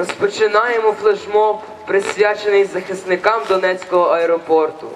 Розпочинаємо флешмоб, присвячений захисникам Донецького аеропорту.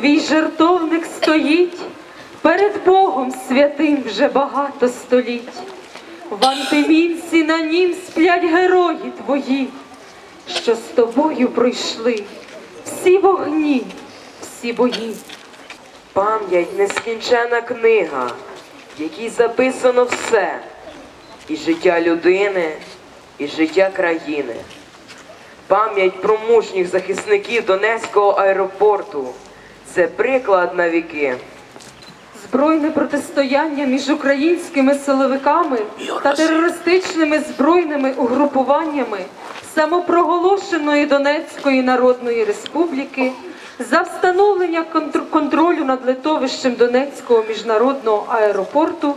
Твій жертовник стоїть перед Богом святим вже багато століть. В антимінці на нім сплять герої твої, що з тобою пройшли всі вогні, всі бої. Пам'ять нескінчена книга, в якій записано все. І життя людини, і життя країни. Пам'ять про мужніх захисників Донецького аеропорту це приклад на віки. Збройне протистояння між українськими силовиками та терористичними збройними угрупуваннями самопроголошеної Донецької Народної Республіки за встановлення контр- контролю над литовищем Донецького міжнародного аеропорту,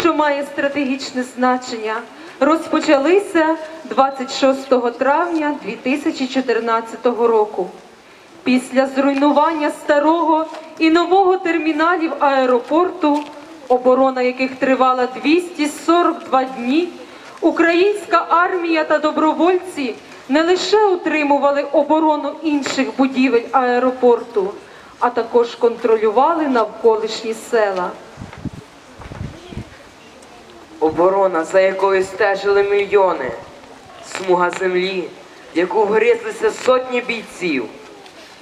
що має стратегічне значення, розпочалися 26 травня 2014 року. Після зруйнування старого і нового терміналів аеропорту, оборона яких тривала 242 дні, українська армія та добровольці не лише утримували оборону інших будівель аеропорту, а також контролювали навколишні села. Оборона, за якою стежили мільйони, смуга землі, в яку вгризлися сотні бійців,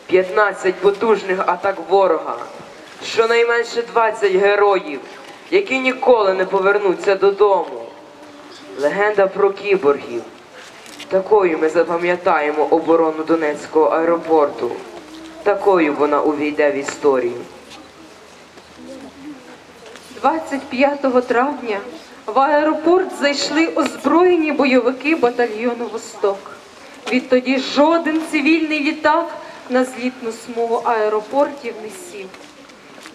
15 потужних атак ворога, щонайменше 20 героїв, які ніколи не повернуться додому. Легенда про кіборгів. Такою ми запам'ятаємо оборону Донецького аеропорту. Такою вона увійде в історію. 25 травня в аеропорт зайшли озброєні бойовики батальйону Восток. Відтоді жоден цивільний літак на злітну смугу аеропортів не сів.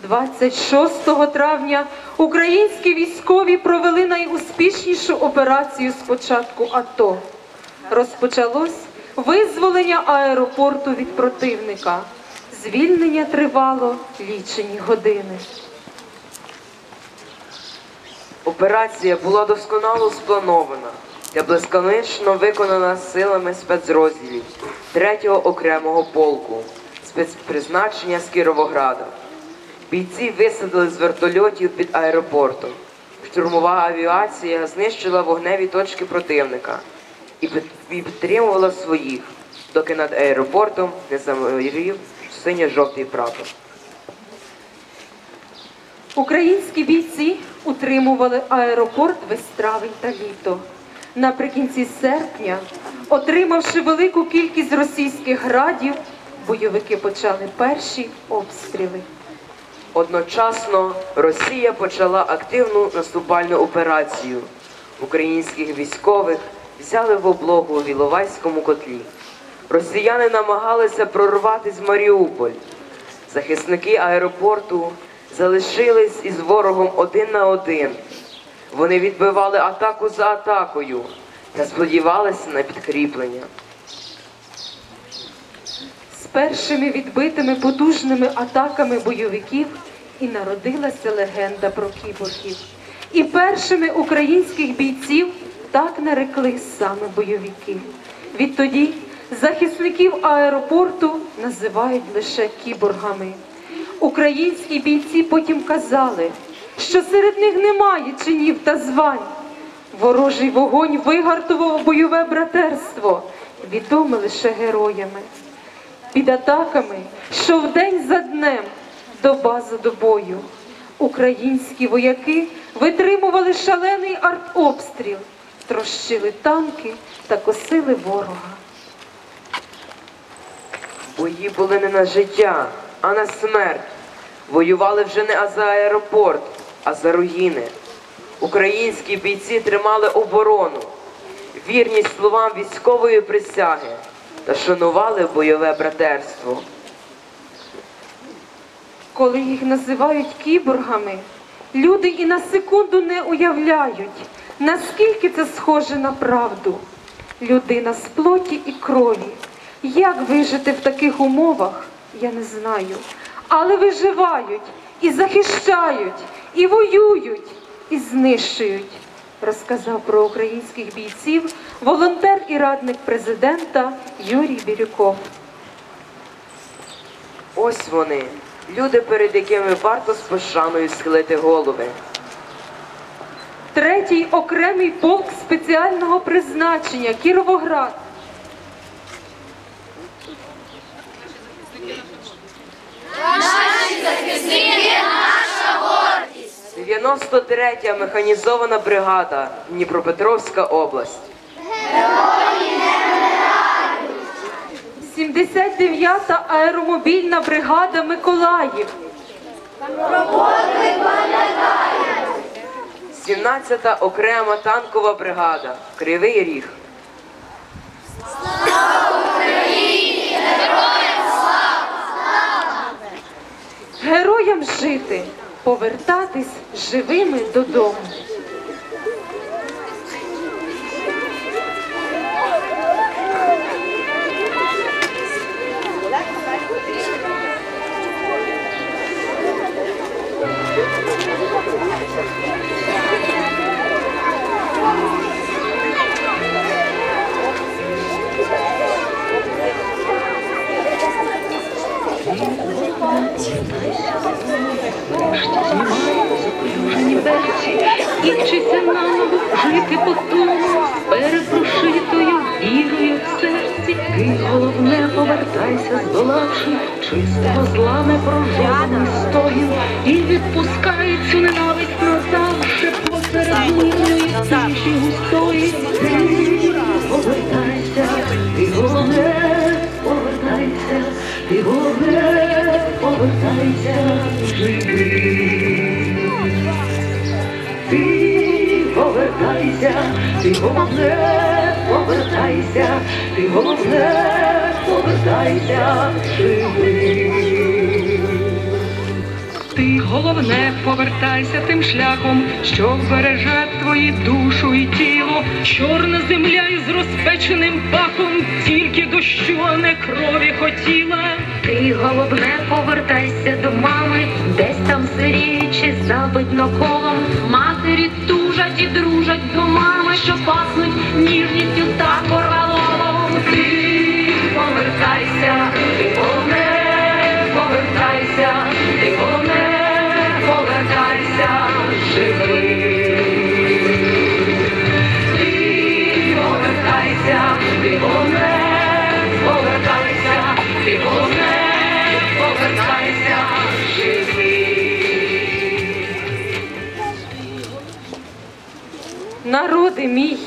26 травня українські військові провели найуспішнішу операцію з початку АТО. Розпочалось визволення аеропорту від противника. Звільнення тривало лічені години. Операція була досконало спланована та блискавично виконана силами спецрозділів 3-го окремого полку спецпризначення з Кіровограда. Бійці висадили з вертольотів під аеропортом. Штурмова авіація знищила вогневі точки противника і підтримувала своїх, доки над аеропортом не заморів синьо-жовтий прапор. Українські бійці утримували аеропорт весь травень та літо. Наприкінці серпня, отримавши велику кількість російських градів, бойовики почали перші обстріли. Одночасно Росія почала активну наступальну операцію. Українських військових взяли в облогу у Віловайському котлі. Росіяни намагалися прорвати з Маріуполь, Захисники аеропорту залишились із ворогом один на один. Вони відбивали атаку за атакою та сподівалися на підкріплення. З першими відбитими потужними атаками бойовиків і народилася легенда про кіборгів. І першими українських бійців так нарекли саме бойовики. Відтоді захисників аеропорту називають лише кіборгами. Українські бійці потім казали, що серед них немає чинів та звань. Ворожий вогонь вигартував бойове братерство, відоме лише героями. Під атаками, що вдень за днем, доба за добою, українські вояки витримували шалений артобстріл, трощили танки та косили ворога. Бої були не на життя, а на смерть. Воювали вже не за аеропорт, а за руїни. Українські бійці тримали оборону, вірність словам військової присяги та шанували бойове братерство. Коли їх називають кіборгами, люди і на секунду не уявляють, наскільки це схоже на правду. Людина з плоті і крові. Як вижити в таких умовах, я не знаю. Але виживають і захищають, і воюють, і знищують. Розказав про українських бійців волонтер і радник президента Юрій Бірюков. Ось вони, люди, перед якими варто з пошаною схилити голови. Третій окремий полк спеціального призначення Кіровоград. – 93-я механізована бригада, Дніпропетровська область. 79-та аеромобільна бригада Миколаїв. 17-та окрема танкова бригада, Кривий Ріг. Героям слава! Героям жити, повертатись живими додому. Здолавши чистого зла непрожований стогін, і відпускай цю ненависть назавше посеред мирної тиші густої. Повертайся, ти головне повертайся, ти головне повертайся живий. Ти повертайся, ти головне, повертайся, ти головне, повертайся живий. Ти головне повертайся тим шляхом, що вбереже твої душу і тіло. Чорна земля із розпеченим пахом, тільки дощу, а не крові хотіла. Ти головне повертайся до мами, десь там сиріючи, забитно колом. Матері тужать і дружать до мами, що пахнуть ніжністю Мій,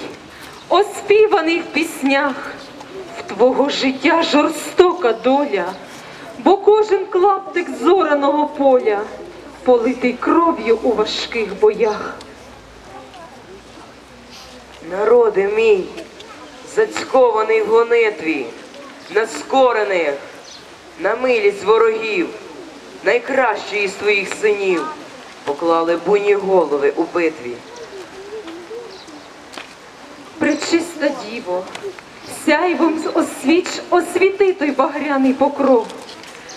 оспіваний в піснях, в твого життя жорстока доля, бо кожен клаптик зораного поля политий кров'ю у важких боях. Народи мій, зацькований в гонитві, на скорених, на милість ворогів, найкращі із твоїх синів, поклали буйні голови у битві. Пречиста діво, сяйвом освіч, освіти той багряний покров.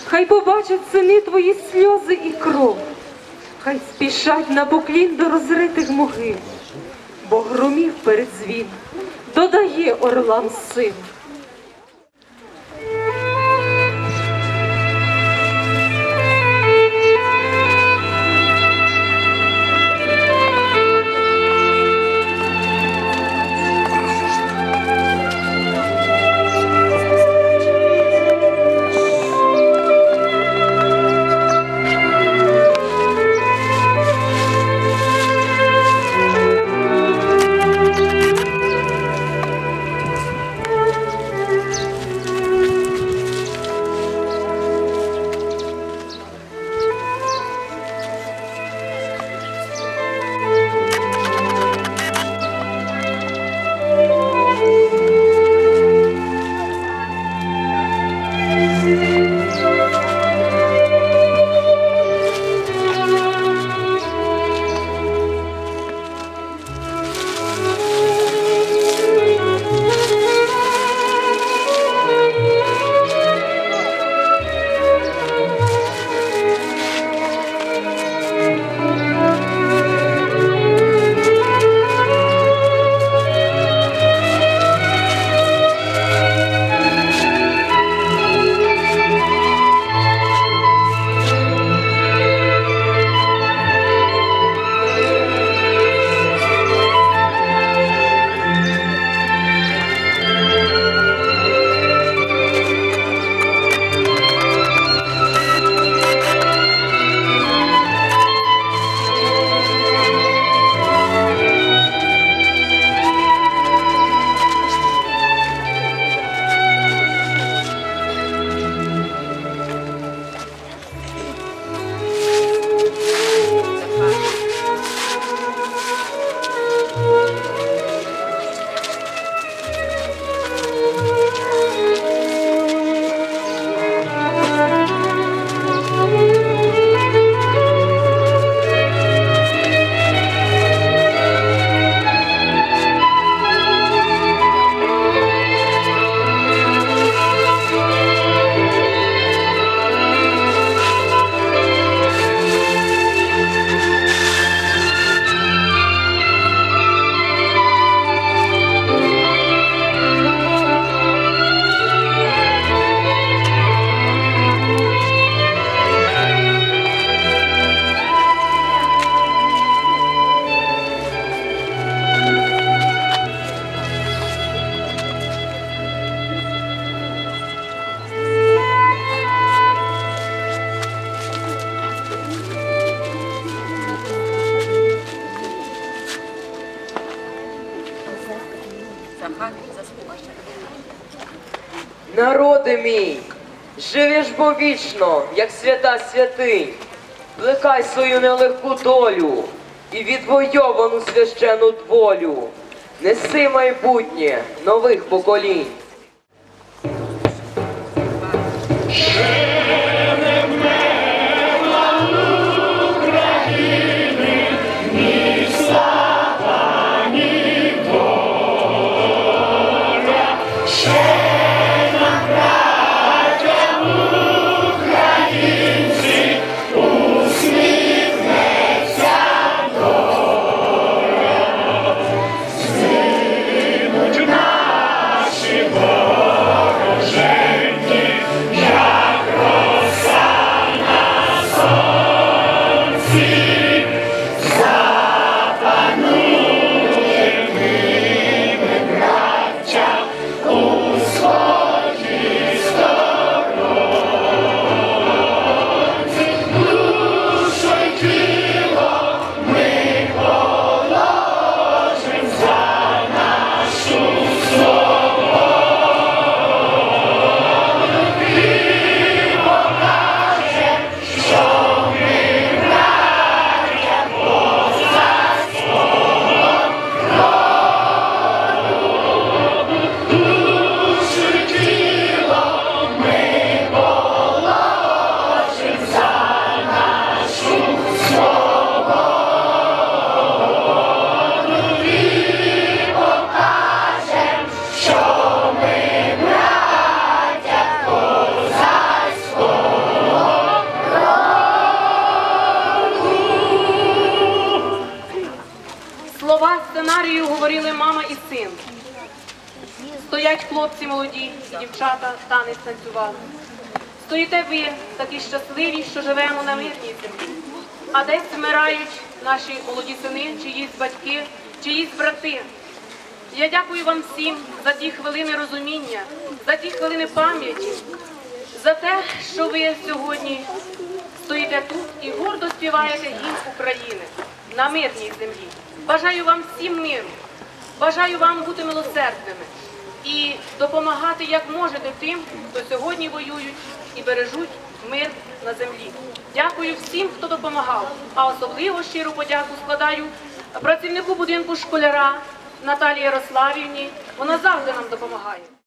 Хай побачать сини твої сльози і кров, хай спішать на поклін до розритих могил, бо громів передзвін додає орлам сил. Живеш бо вічно, як свята святинь, плекай свою нелегку долю і відвойовану священу волю. Неси майбутнє нових поколінь. Хлопці молоді, і дівчата танець танцювали. Стоїте ви, такі щасливі, що живемо на мирній землі. А десь вмирають наші молоді сини, чиїсь батьки, чиїсь брати. Я дякую вам всім за ті хвилини розуміння, за ті хвилини пам'яті, за те, що ви сьогодні стоїте тут і гордо співаєте гімн України на мирній землі. Бажаю вам всім миру, бажаю вам бути милосердними і допомагати як можете тим, хто сьогодні воюють і бережуть мир на землі. Дякую всім, хто допомагав, а особливо щиру подяку складаю працівнику будинку школяра Наталії Ярославівні. Вона завжди нам допомагає.